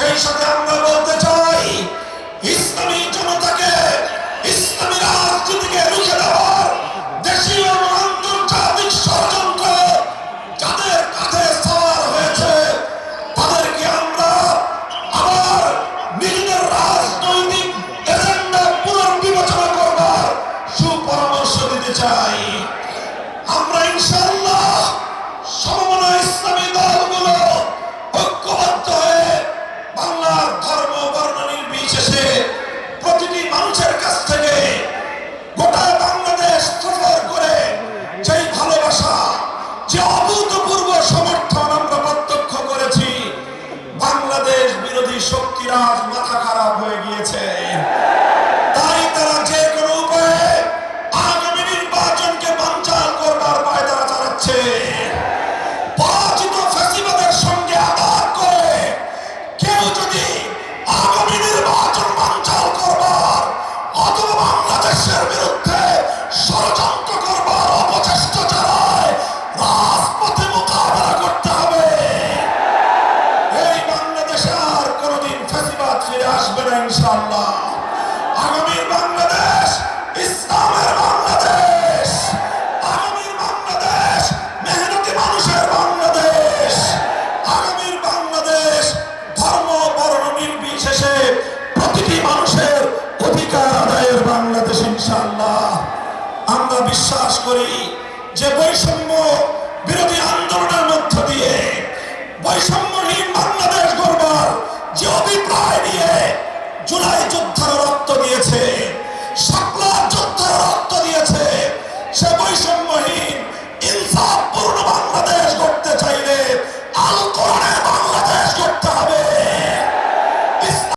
সেই সাথে আমরা বলতে চাই, ইসলামী জনতাকে, ইসলামী রাজনীতিকে রুখে দেওয়ার দেশীয় আন্তর্জাতিক ষড়যন্ত্র যাদের হয়েছে, তাদেরকে আমরা আবার নিজেদের রাজনৈতিক এজেন্ডা করবার সুপরামর্শ দিতে চাই। আমরা ইনশাল যদি শক্তিরাজ মাথা খারাপ হয়ে গিয়েছে হবে ইনশাল্লাহ আগামীর বাংলাদেশ, ইসলামের বাংলাদেশ। আগামীর বাংলাদেশ, মেহনতি মানুষের বাংলাদেশ। আগামীর বাংলাদেশ, ধর্ম, বর্ণ, নির্বিশেষে প্রতিটি মানুষের অধিকার আদায়ের বাংলাদেশ ইনশাল্লাহ আমরা বিশ্বাস করি যে বৈষম্য সে বৈষম্যহীন।